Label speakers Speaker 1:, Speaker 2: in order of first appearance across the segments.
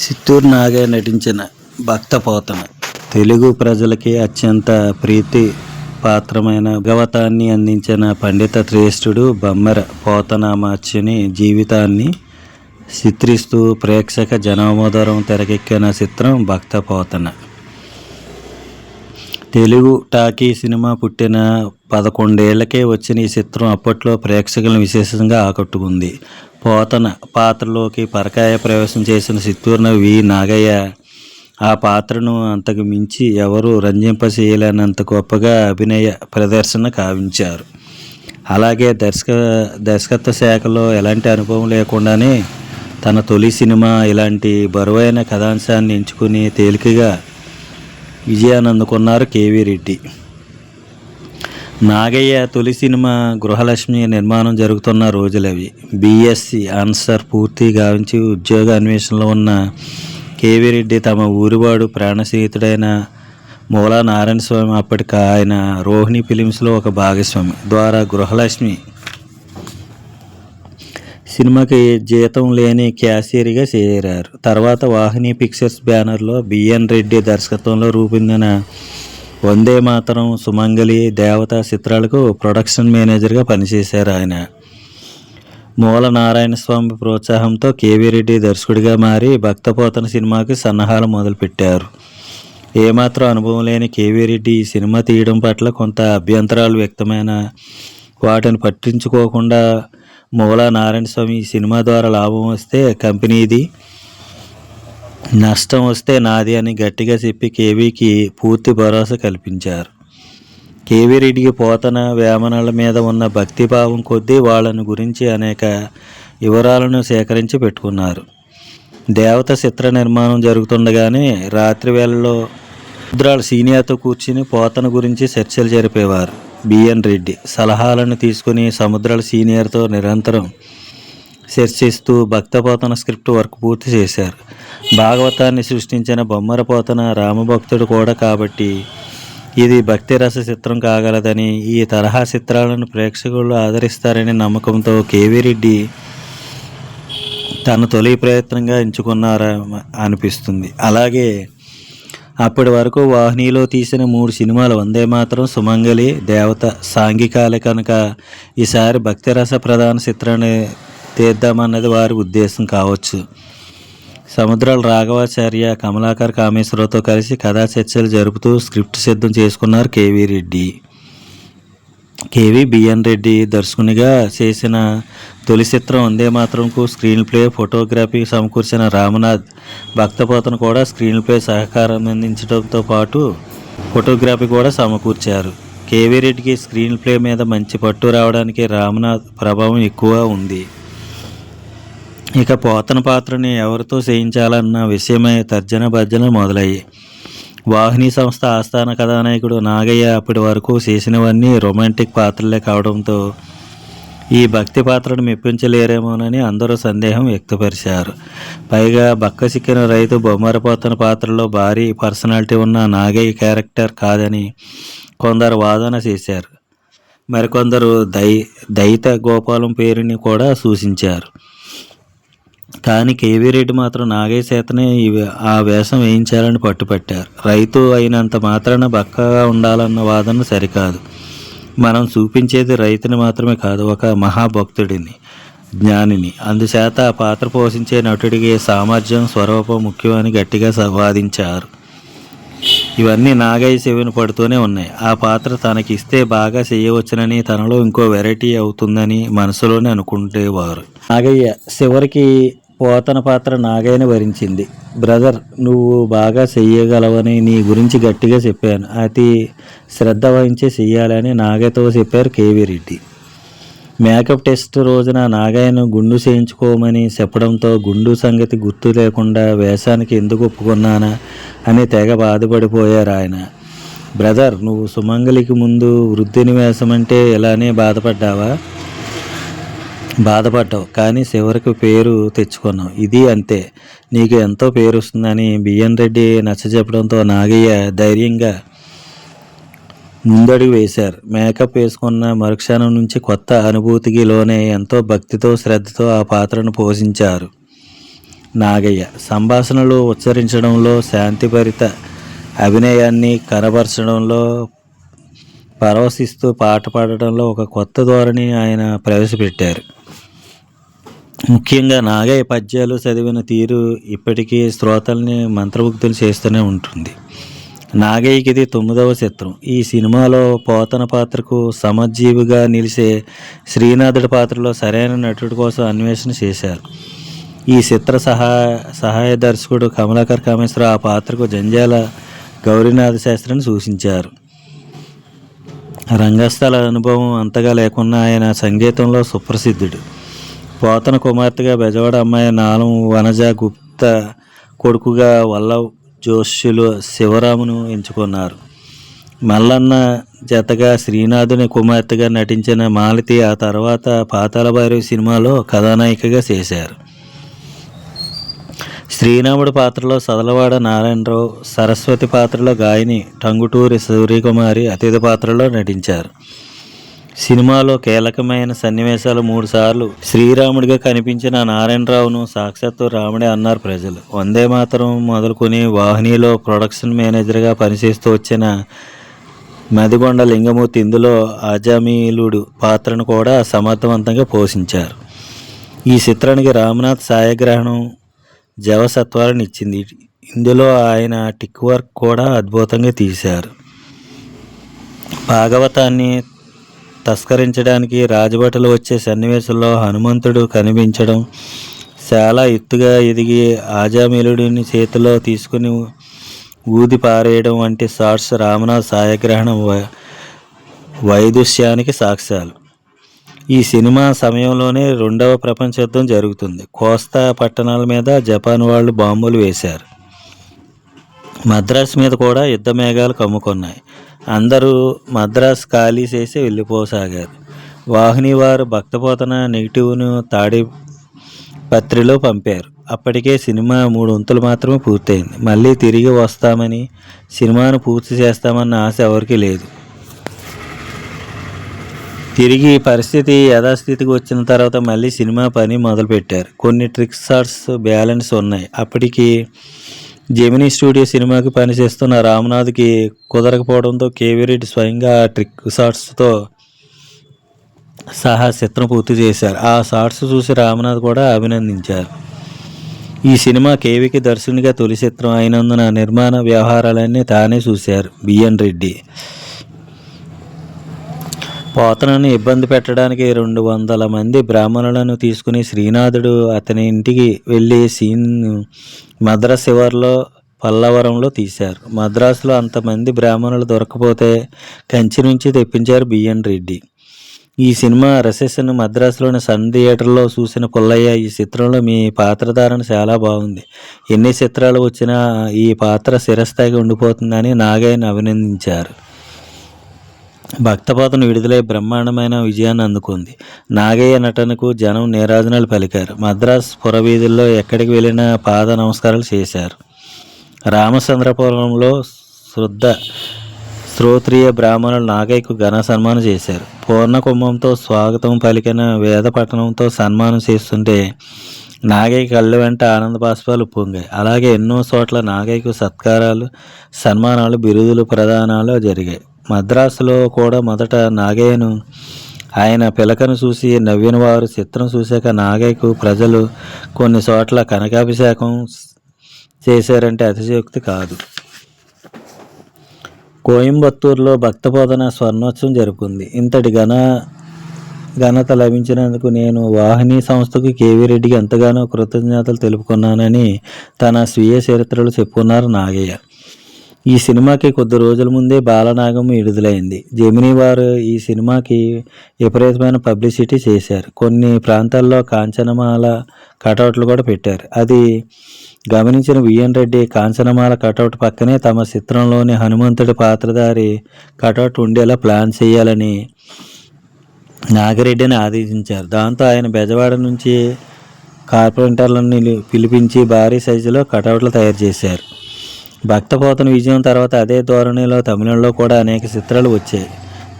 Speaker 1: చిత్తూరు నాగయ్య నటించిన భక్త పోతన తెలుగు ప్రజలకి అత్యంత ప్రీతి పాత్రమైన భగవతాన్ని అందించిన పండిత శ్రేష్ఠుడు బొమ్మర పోతనామాచ్యుని జీవితాన్ని చిత్రిస్తూ ప్రేక్షక జనామోదరం తెరకెక్కిన చిత్రం భక్త పోతన తెలుగు టాకీ సినిమా పుట్టిన పదకొండేళ్ళకే వచ్చిన ఈ చిత్రం అప్పట్లో ప్రేక్షకులను విశేషంగా ఆకట్టుకుంది. పోతన పాత్రలోకి పరకాయ ప్రవేశం చేసిన చిత్తూరున వి. నాగయ్య ఆ పాత్రను అంతకు మించి ఎవరు రంజింపచేయలేనంత గొప్పగా అభినయ ప్రదర్శన కావించారు. అలాగే దర్శక దర్శకత్వ శాఖలో ఎలాంటి అనుభవం లేకుండానే తన తొలి సినిమా ఇలాంటి బరువైన కథాంశాన్ని ఎంచుకుని తేలికగా విజయాన్ని అందుకున్నారు కేవీ రెడ్డి. నాగయ్య తొలి సినిమా గృహలక్ష్మి నిర్మాణం జరుగుతున్న రోజులవి బీఎస్సీ ఆన్సర్ పూర్తి గావించి ఉద్యోగ అన్వేషణలో ఉన్న కేవీ రెడ్డి తమ ఊరివాడు ప్రాణస్నేహితుడైన మూలా నారాయణ స్వామి అప్పటికి ఆయన రోహిణి ఫిలిమ్స్లో ఒక భాగస్వామి ద్వారా గృహలక్ష్మి సినిమాకి జీతం లేని క్యాషియర్గా చేరారు. తర్వాత వాహిని పిక్చర్స్ బ్యానర్లో బిఎన్ రెడ్డి దర్శకత్వంలో రూపొందిన వందే మాతరం సుమంగళి దేవత చిత్రాలకు ప్రొడక్షన్ మేనేజర్గా పనిచేశారు ఆయన. మూల నారాయణ స్వామి ప్రోత్సాహంతో కేవీ రెడ్డి దర్శకుడిగా మారి భక్తపోతన సినిమాకి సన్నాహాలు మొదలుపెట్టారు. ఏమాత్రం అనుభవం లేని కేవీ రెడ్డి ఈ సినిమా తీయడం పట్ల కొంత అభ్యంతరాలు వ్యక్తమైన వాటిని పట్టించుకోకుండా మూల నారాయణ స్వామి ఈ సినిమా ద్వారా లాభం వస్తే కంపెనీది నష్టం వస్తే నాది అని గట్టిగా చెప్పి కేవీకి పూర్తి భరోసా కల్పించారు. కేవీ రెడ్డికి పోతన వేమనల మీద ఉన్న భక్తిభావం కొద్దీ వాళ్ళని గురించి అనేక వివరాలను సేకరించి పెట్టుకున్నారు. దేవత చిత్ర నిర్మాణం జరుగుతుండగానే రాత్రి వేళల్లో సముద్రాల సీనియర్తో కూర్చుని పోతన గురించి చర్చలు జరిపేవారు. బిఎన్ రెడ్డి సలహాలను తీసుకుని సముద్రాల సీనియర్తో నిరంతరం చర్చిస్తూ భక్తపోతన స్క్రిప్ట్ వర్క్ పూర్తి చేశారు. భాగవతాన్ని సృష్టించిన బొమ్మర పోతన రామభక్తుడు కూడా కాబట్టి ఇది భక్తి రస చిత్రం కాగలదని ఈ తరహా చిత్రాలను ప్రేక్షకులు ఆదరిస్తారనే నమ్మకంతో కేవీరెడ్డి తన తొలి ప్రయత్నంగా ఎంచుకున్నారా అనిపిస్తుంది. అలాగే అప్పటి వరకు వాహినిలో తీసిన మూడు సినిమాలు వందే మాత్రం సుమంగలి దేవత సాంఘికాలే కనుక ఈసారి భక్తిరస ప్రధాన చిత్రాన్ని తీద్దామన్నది వారి ఉద్దేశం కావచ్చు. సముద్రాల రాఘవాచార్య కమలాకర్ కామేశ్వరరావుతో కలిసి కథా చర్చలు జరుపుతూ స్క్రిప్ట్ సిద్ధం చేసుకున్నారు K V Reddy. K V B N Reddy దర్శకునిగా చేసిన తొలి చిత్రం వందే మాత్రంకు స్క్రీన్ ప్లే ఫోటోగ్రఫీ సమకూర్చిన రామనాథ్ భక్తపోతను కూడా స్క్రీన్ ప్లే సహకారం అందించడంతో పాటు ఫోటోగ్రఫీ కూడా సమకూర్చారు. కేవీ రెడ్డికి స్క్రీన్ ప్లే మీద మంచి పట్టు రావడానికి రామనాథ్ ప్రభావం ఎక్కువ ఉంది. ఇక పోతన పాత్రని ఎవరితో చేయించాలన్న విషయమై తర్జన భర్జన మొదలయ్యాయి వాహిని సంస్థ ఆస్థాన కథానాయకుడు నాగయ్య అప్పటి వరకు చేసినవన్నీ రొమాంటిక్ పాత్రలే కావడంతో ఈ భక్తి పాత్రను మెప్పించలేరేమోనని అందరూ సందేహం వ్యక్తపరిచారు. పైగా బక్క చిక్కిన రైతు బొమ్మరపోతన పాత్రలో భారీ పర్సనాలిటీ ఉన్న నాగయ్య క్యారెక్టర్ కాదని కొందరు వాదన చేశారు. మరికొందరు దై దైత గోపాలం పేరుని కూడా సూచించారు. కానీ కేవీ రెడ్డి మాత్రం నాగయ్య చేతనే ఆ వేషం వేయించాలని పట్టుపట్టారు. రైతు అయినంత మాత్రాన బక్కగా ఉండాలన్న వాదన సరికాదు. మనం చూపించేది రైతుని మాత్రమే కాదు ఒక మహాభక్తుడిని జ్ఞానిని. అందుచేత ఆ పాత్ర పోషించే నటుడికి సామర్థ్యం స్వరూపం ముఖ్యమని గట్టిగా సంవాదించారు ఇవన్నీ నాగయ్య చెవిన పడుతూనే ఉన్నాయి. ఆ పాత్ర తనకిస్తే బాగా చేయవచ్చునని తనలో ఇంకో వెరైటీ అవుతుందని మనసులోనే అనుకుంటేవారు. నాగయ్య చివరికి పోతన పాత్ర నాగైన భరించింది. బ్రదర్ నువ్వు బాగా చెయ్యగలవని నీ గురించి గట్టిగా చెప్పాను. అతి శ్రద్ధ వహించి చెయ్యాలని నాగయ్యతో చెప్పారు కేవీ రెడ్డి మేకప్ టెస్ట్ రోజున నాగయ్యను గుండు చేయించుకోమని చెప్పడంతో గుండు సంగతి గుర్తు లేకుండా వేషానికి ఎందుకు ఒప్పుకున్నానా అని తెగ బాధపడిపోయారు ఆయన. బ్రదర్ నువ్వు సుమంగలికి ముందు వృద్ధిని వేషమంటే ఇలానే బాధపడ్డావా? బాధపడ్డావు. కానీ చివరికి పేరు తెచ్చుకున్నావు. ఇది అంతే. నీకు ఎంతో పేరు వస్తుందని బిఎన్ రెడ్డి నచ్చజెప్పడంతో నాగయ్య ధైర్యంగా ముందడుగు వేశారు. మేకప్ వేసుకున్న మరుక్షణం నుంచి కొత్త అనుభూతికి లోనే ఎంతో భక్తితో శ్రద్ధతో ఆ పాత్రను పోషించారు నాగయ్య. సంభాషణలు ఉచ్చరించడంలో శాంతిభరిత అభినయాన్ని కనబరచడంలో పరవశిస్తూ పాట పాడటంలో ఒక కొత్త ధోరణి ఆయన ప్రవేశపెట్టారు. ముఖ్యంగా నాగయ్య పద్యాలు చదివిన తీరు ఇప్పటికీ శ్రోతల్ని మంత్రముగ్ధులు చేస్తూనే ఉంటుంది. నాగయ్యకి ఇది తొమ్మిదవ చిత్రం ఈ సినిమాలో పోతన పాత్రకు సమజీవిగా నిలిచే శ్రీనాథుడి పాత్రలో సరైన నటుడి కోసం అన్వేషణ చేశారు. ఈ చిత్ర సహాయ సహాయ దర్శకుడు కమలాకర్ కామేశ్వర ఆ పాత్రకు జంజాల గౌరీనాథ శాస్త్రిని సూచించారు. రంగస్థల అనుభవం అంతగా లేకున్నా ఆయన సంగీతంలో సుప్రసిద్ధుడు. పోతన కుమార్తెగా బెజవాడ అమ్మాయి నాలం వనజ గుప్త కొడుకుగా వల్లవ్ జోష్యులు శివరామును ఎంచుకున్నారు. మల్లన్న జతగా శ్రీనాథుని కుమార్తెగా నటించిన మాలతి ఆ తర్వాత పాతాళ సినిమాలో కథానాయికగా చేశారు. శ్రీరాముడి పాత్రలో సదలవాడ నారాయణరావు సరస్వతి పాత్రలో గాయని టంగుటూరి సూర్యకుమారి అతిథి పాత్రలో నటించారు. సినిమాలో కీలకమైన సన్నివేశాలు మూడుసార్లు. శ్రీరాముడిగా కనిపించిన నారాయణరావును సాక్షాత్తు రాముడే అన్నారు ప్రజలు. వందే మాత్రం మొదలుకొని వాహినిలో ప్రొడక్షన్ మేనేజర్గా పనిచేస్తూ వచ్చిన మదిగొండ లింగమూర్తి ఇందులో ఆజామీలుడు పాత్రను కూడా సమర్థవంతంగా పోషించారు. ఈ చిత్రానికి రామ్నాథ్ సాయగ్రహణం జవసత్వాలను ఇచ్చింది. ఇందులో ఆయన టిక్ వర్క్ కూడా అద్భుతంగా తీశారు. భాగవతాన్ని తస్కరించడానికి రాజభటలు వచ్చే సన్నివేశంలో హనుమంతుడు కనిపించడం చాలా ఎత్తుగా ఎదిగి ఆజామిలుడిని చేతిలో తీసుకుని ఊది పారేయడం వంటి షార్ట్స్ రామనాథ్ ఛాయాగ్రహణం వైదుష్యానికి సాక్ష్యాలు. ఈ సినిమా సమయంలోనే రెండవ ప్రపంచ యుద్ధం జరుగుతుంది. కోస్తా పట్టణాల మీద జపాన్ వాళ్ళు బాంబులు వేశారు. మద్రాస్ మీద కూడా యుద్ధ మేఘాలు కమ్ముకున్నాయి. అందరూ మద్రాస్ ఖాళీ చేసి వెళ్ళిపోసాగారు. వాహిని వారు భక్తపోతన నెగిటివ్ను తాడి పత్రిలో పంపారు. అప్పటికే సినిమా మూడు వంతులు మాత్రమే పూర్తయింది. మళ్ళీ తిరిగి వస్తామని సినిమాను పూర్తి చేస్తామన్న ఆశ ఎవరికీ లేదు. తిరిగి పరిస్థితి యథాస్థితికి వచ్చిన తర్వాత మళ్ళీ సినిమా పని మొదలుపెట్టారు. కొన్ని ట్రిక్ షాట్స్ బ్యాలెన్స్ ఉన్నాయి. అప్పటికి జెమినీ స్టూడియో సినిమాకి పనిచేస్తున్న రామనాథ్కి కుదరకపోవడంతో కేవీ రెడ్డి స్వయంగా ట్రిక్ షాట్స్తో సహా చిత్రం పూర్తి చేశారు. ఆ షాట్స్ చూసి రామనాథ్ కూడా అభినందించారు. ఈ సినిమా కేవీకి దర్శకునిగా తొలి చిత్రం అయినందున నిర్మాణ వ్యవహారాలన్నీ తానే చూశారు బిఎన్ రెడ్డి పోతనను ఇబ్బంది పెట్టడానికి రెండు వందల మంది బ్రాహ్మణులను తీసుకుని శ్రీనాథుడు అతని ఇంటికి వెళ్ళి సీన్ మద్రాస్ శివార్లో పల్లవరంలో తీశారు. మద్రాసులో అంతమంది బ్రాహ్మణులు దొరకపోతే కంచి నుంచి తెప్పించారు బిఎన్ రెడ్డి. ఈ సినిమా రసెస్ను మద్రాసులోని సన్ థియేటర్లో చూసిన పుల్లయ్య ఈ చిత్రంలో మీ పాత్రధారణ చాలా బాగుంది. ఎన్ని చిత్రాలు వచ్చినా ఈ పాత్ర శిరస్థాయిగా ఉండిపోతుందని నాగయ్యను అభినందించారు. భక్తపాతను విడుదలై బ్రహ్మాండమైన విజయాన్ని అందుకుంది. నాగయ్య నటనకు జనం నీరాజనాలు పలికారు. మద్రాస్ పురవీధుల్లో ఎక్కడికి వెళ్ళినా పాద నమస్కారాలు చేశారు. రామచంద్రపురంలో శుద్ధ శ్రోత్రియ బ్రాహ్మణులు నాగయ్యకు ఘన సన్మానం చేశారు. పూర్ణ కుంభంతో స్వాగతం పలికిన వేద పట్టణంతో సన్మానం చేస్తుంటే నాగయ్య కళ్ళ వెంట ఆనంద బాష్పాలు పొంగాయి. అలాగే ఎన్నో చోట్ల నాగయ్యకు సత్కారాలు సన్మానాలు బిరుదులు ప్రదానాలు జరిగాయి. మద్రాసులో కూడా మొదట నాగయ్యను ఆయన పిలకను చూసి నవ్విన వారు చిత్రం చూశాక నాగయ్యకు ప్రజలు కొన్ని చోట్ల కనకాభిషేకం చేశారంటే అతిశయోక్తి కాదు. కోయంబత్తూరులో భక్తబోధన స్వర్ణోత్సవం జరుపుకుంది. ఇంతటి ఘన ఘనత లభించినందుకు నేను వాహిని సంస్థకు కేవీ రెడ్డికి ఎంతగానో కృతజ్ఞతలు తెలుపుకున్నానని తన స్వీయ చరిత్రలో చెప్పుకున్నారు నాగయ్య. ఈ సినిమాకి కొద్ది రోజుల ముందే బాలనాగం విడుదలైంది. జెమినీ వారు ఈ సినిమాకి విపరీతమైన పబ్లిసిటీ చేశారు. కొన్ని ప్రాంతాల్లో కాంచనమాల కటౌట్లు కూడా పెట్టారు. అది గమనించిన విఎన్ రెడ్డి కాంచనమాల కటౌట్ పక్కనే తమ చిత్రంలోని హనుమంతుడి పాత్రధారి కటౌట్ ఉండేలా ప్లాన్ చేయాలని నాగిరెడ్డిని ఆదేశించారు. దాంతో ఆయన బెజవాడ నుంచి కార్పెంటర్లను పిలిపించి భారీ సైజులో కటౌట్లు తయారు చేశారు. భక్తపోతన విజయం తర్వాత అదే ధోరణిలో తమిళంలో కూడా అనేక చిత్రాలు వచ్చాయి.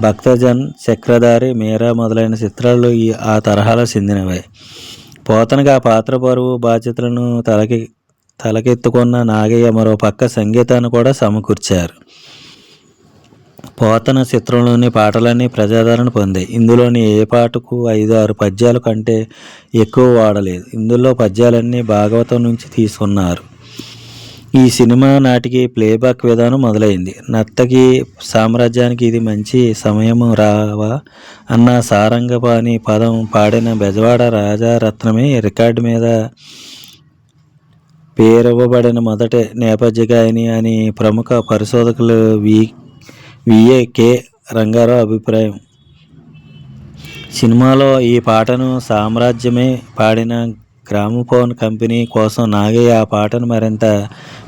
Speaker 1: భక్తజన్ చక్రధారి మీరా మొదలైన చిత్రాలు ఈ ఆ తరహాలో చెందినవే. పోతనగా ఆ పాత్ర బరువు బాధ్యతలను తలకి తలకెత్తుకున్న నాగయ్య మరో పక్క సంగీతాన్ని కూడా సమకూర్చారు. పోతన చిత్రంలోని పాటలన్నీ ప్రజాదరణ పొందాయి. ఇందులోని ఏ పాటకు ఐదు ఆరు పద్యాలు కంటే ఎక్కువ వాడలేదు. ఇందులో పద్యాలన్నీ భాగవతం నుంచి తీసుకున్నారు. ఈ సినిమా నాటికి ప్లేబ్యాక్ విధానం మొదలైంది. నర్తకి సామ్రాజ్యానికి ఇది మంచి సమయం రావా అన్న సారంగపాణి పదం పాడిన బెజవాడ రాజారత్నమే రికార్డు మీద పేరవ్వబడిన మొదటి నేపథ్య గాయని అని ప్రముఖ పరిశోధకులు వి విఏకే రంగారావు అభిప్రాయం. సినిమాలో ఈ పాటను సామ్రాజ్యమే పాడిన గ్రామఫోన్ కంపెనీ కోసం నాగయ్య ఆ పాటను మరింత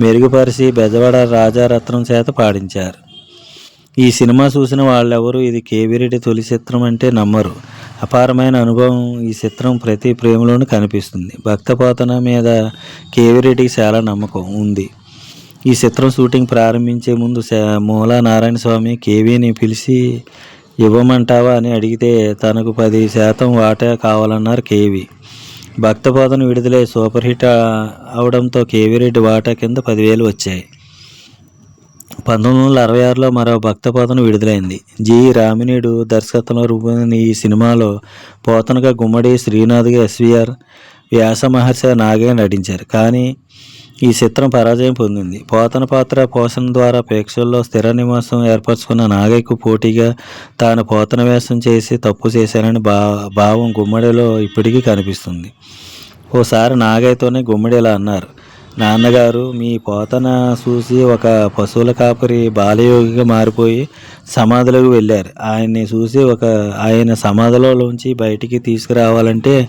Speaker 1: మెరుగుపరిచి బెజవాడ రాజారత్నం చేత పాడించారు. ఈ సినిమా చూసిన వాళ్ళెవరూ ఇది కేవిరెడ్డి తొలి చిత్రం అంటే నమ్మరు. అపారమైన అనుభవం ఈ చిత్రం ప్రతి ప్రేమలోనూ కనిపిస్తుంది. భక్తపోతన మీద కేవిరెడ్డికి చాలా నమ్మకం ఉంది. ఈ చిత్రం షూటింగ్ ప్రారంభించే ముందు మూలా నారాయణ స్వామి కేవీని పిలిచి ఇవ్వమంటావా? అని అడిగితే తనకు పది శాతం వాటా కావాలన్నారు కేవీ. భక్తపోతన విడుదలై సూపర్ హిట్ అవడంతో అవడంతో కేవీరెడ్డి వాటా కింద పదివేలు వచ్చాయి. పంతొమ్మిది వందల అరవై ఆరులో మరో భక్తపోతన విడుదలైంది. జి. రామినేడు దర్శకత్వంలో రూపొందిన ఈ సినిమాలో పోతనగా గుమ్మడి శ్రీనాథ్గా ఎస్విఆర్ వ్యాస మహర్షి నాగయ్య నటించారు. కానీ ఈ చిత్రం పరాజయం పొందింది. పోతన పాత్ర పోషణ ద్వారా ప్రేక్షకుల్లో స్థిర నివాసం ఏర్పరచుకున్న నాగయ్యకు పోటీగా తాను పోతన వేషం చేసి తప్పు చేశానని భా భావం గుమ్మడిలో ఇప్పటికీ కనిపిస్తుంది. ఓసారి నాగయ్యతోనే గుమ్మడి ఇలా అన్నారు. నాన్నగారు మీ పోతన చూసి ఒక పశువుల కాపరి బాలయోగిగా మారిపోయి సమాధిలోకి వెళ్ళారు. ఆయన్ని చూసి ఒక ఆయన సమాధిలోంచి బయటికి తీసుకురావాలంటే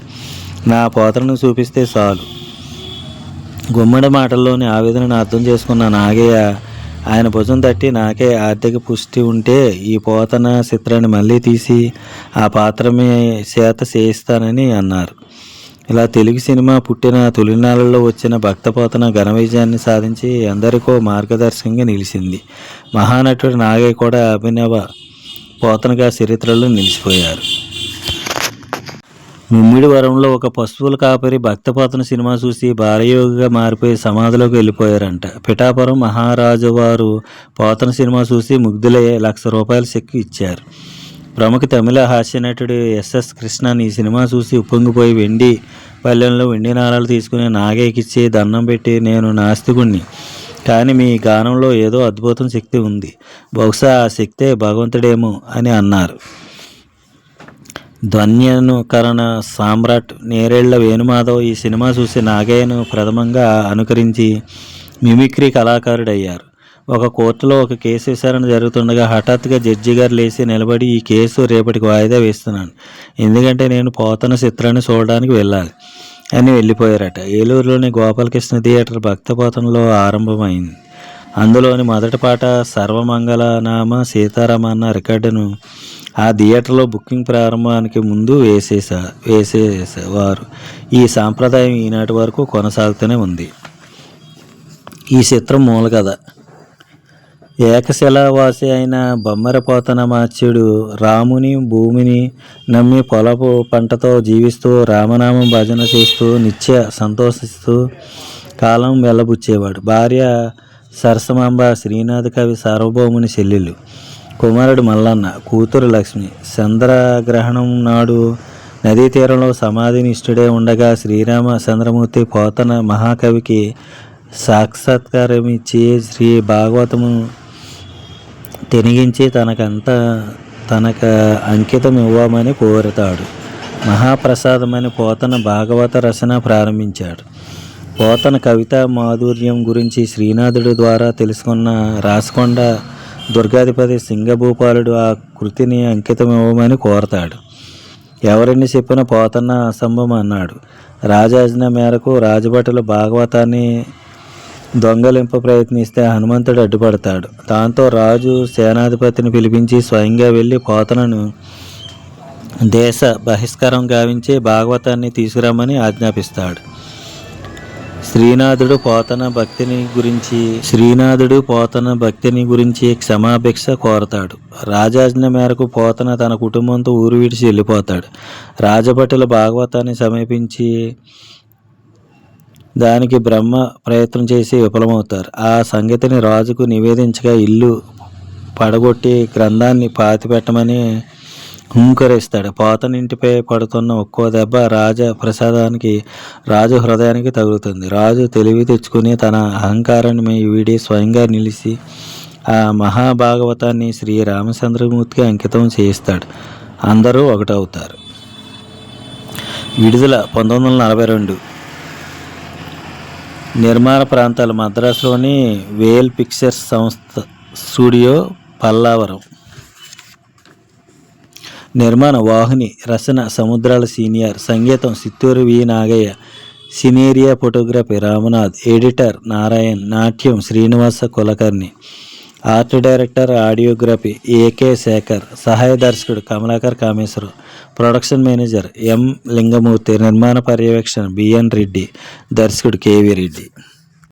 Speaker 1: నా పోతనను చూపిస్తే చాలు. గుమ్మడి మాటల్లోని ఆవేదనను అర్థం చేసుకున్న నాగయ్య ఆయన భుజం తట్టి నాకే ఆర్థిక పుష్టి ఉంటే ఈ పోతన చిత్రాన్ని మళ్ళీ తీసి ఆ పాత్రమే చేత చేయిస్తానని అన్నారు. ఇలా తెలుగు సినిమా పుట్టిన తొలినాళ్ళలో వచ్చిన భక్తపోతన ఘన విజయాన్ని సాధించి ఎందరికో మార్గదర్శకంగా నిలిచింది. మహానటుడు నాగయ్య కూడా అభినవ పోతనగా చరిత్రలో నిలిచిపోయారు. ముమ్మిడివరంలో ఒక పశువుల కాపరి భక్తపాతన సినిమా చూసి బాలయోగిగా మారిపోయి సమాధిలోకి వెళ్ళిపోయారంట. పిఠాపురం మహారాజు వారు పోతన సినిమా చూసి ముగ్ధులై లక్ష రూపాయల చెక్కు ఇచ్చారు. ప్రముఖ తమిళ హాస్య నటుడు ఎస్ఎస్ కృష్ణన్ ఈ సినిమా చూసి ఉప్పొంగిపోయి వెండి పల్లెల్లో వెండి నాణాలు తీసుకుని నాగయ్యకిచ్చి దండం పెట్టి నేను నాస్తికుణ్ణి. కానీ మీ గానంలో ఏదో అద్భుతం శక్తి ఉంది. బహుశా ఆ శక్తే భగవంతుడేమో అని అన్నారు. ధ్వన్యనుకరణ సామ్రాట్ నేరేళ్ళ వేణుమాధవ్ ఈ సినిమా చూసి నాగయ్యను ప్రథమంగా అనుకరించి మిమిక్రీ కళాకారుడయ్యారు. ఒక కోర్టులో ఒక కేసు విచారణ జరుగుతుండగా హఠాత్తుగా జడ్జి గారు లేచి నిలబడి ఈ కేసు రేపటికి వాయిదా వేస్తున్నాను. ఎందుకంటే నేను పోతన చిత్రాన్ని చూడడానికి వెళ్ళాలి అని వెళ్ళిపోయారట. ఏలూరులోని గోపాలకృష్ణ థియేటర్ భక్తపోతనలో ఆరంభమైంది. అందులోని మొదటి పాట సర్వమంగళనామ సీతారామ అన్న రికార్డును ఆ థియేటర్లో బుకింగ్ ప్రారంభానికి ముందు వేసేసా వేసేసేవారు. ఈ సాంప్రదాయం ఈనాటి వరకు కొనసాగుతూనే ఉంది. ఈ చిత్రం మూల కథ. ఏకశిలావాసి అయిన బొమ్మరపోతన మాచ్యుడు రాముని భూమిని నమ్మి పొలపు పంటతో జీవిస్తూ రామనామం భజన చేస్తూ నిత్య సంతోషిస్తూ కాలం వెళ్ళబుచ్చేవాడు. భార్య సరసమాంబ శ్రీనాథ కవి సార్వభౌముని చెల్లెలు. కుమారుడు మల్లన్న కూతురు లక్ష్మి చంద్రగ్రహణం నాడు నదీ తీరంలో సమాధిని ఇష్టడే ఉండగా శ్రీరామ చంద్రమూర్తి పోతన మహాకవికి సాక్షాత్కారం ఇచ్చి శ్రీ భాగవతము తెనిగించి తనకంత తనకు అంకితం ఇవ్వమని కోరుతాడు. మహాప్రసాదమని పోతన భాగవత రచన ప్రారంభించాడు. పోతన కవిత మాధుర్యం గురించి శ్రీనాథుడి ద్వారా తెలుసుకున్న రాసకొండ దుర్గాధిపతి సింగభూపాలుడు ఆ కృతిని అంకితం ఇవ్వమని కోరతాడు. ఎవరిని చెప్పిన పోతన్న అసంభవం అన్నాడు. రాజాజ్ఞ మేరకు రాజభటులు భాగవతాన్ని దొంగలింప ప్రయత్నిస్తే హనుమంతుడు అడ్డుపడతాడు. దాంతో రాజు సేనాధిపతిని పిలిపించి స్వయంగా వెళ్ళి పోతనను దేశ బహిష్కారం గావించి భాగవతాన్ని తీసుకురమ్మని ఆజ్ఞాపిస్తాడు. శ్రీనాథుడు పోతన భక్తిని గురించి శ్రీనాథుడు పోతన భక్తిని గురించి క్షమాభిక్ష కోరతాడు. రాజాజ్ఞ మేరకు పోతన తన కుటుంబంతో ఊరు విడిచి వెళ్ళిపోతాడు. రాజభటుల భాగవతాన్ని సమీపించి దానికి బ్రహ్మ ప్రయత్నం చేసి విఫలమవుతారు. ఆ సంగతిని రాజుకు నివేదించగా ఇల్లు పడగొట్టి గ్రంథాన్ని పాతిపెట్టమని హుంకరిస్తాడు. పోతనింటిపై పడుతున్న ఒక్కో దెబ్బ రాజ ప్రసాదానికి రాజు హృదయానికి తగులుతుంది. రాజు తెలివి తెచ్చుకుని తన అహంకారాన్ని వీడి స్వయంగా నిలిచి ఆ మహాభాగవతాన్ని శ్రీ రామచంద్రమూర్తికి అంకితం చేయిస్తాడు. అందరూ ఒకటవుతారు. విడుదల పంతొమ్మిది వందల నలభై రెండు. నిర్మాణ ప్రాంతాలు మద్రాసులోని వేల్ పిక్చర్స్ సంస్థ స్టూడియో పల్లావరం. నిర్మాణ వాహిని రచన సముద్రాల సీనియర్ సంగీతం Chittoor V. Nagaiah scenario photography Ramnath editor Narayan నాట్యం Srinivasa Kulkarni art director audiography A K Shekhar సహాయ దర్శకుడు Kamalakar Kameswaru production manager M Lingamurthy నిర్మాణ పర్యవేక్షణ బిఎన్ రెడ్డి దర్శకుడు కేవి రెడ్డి.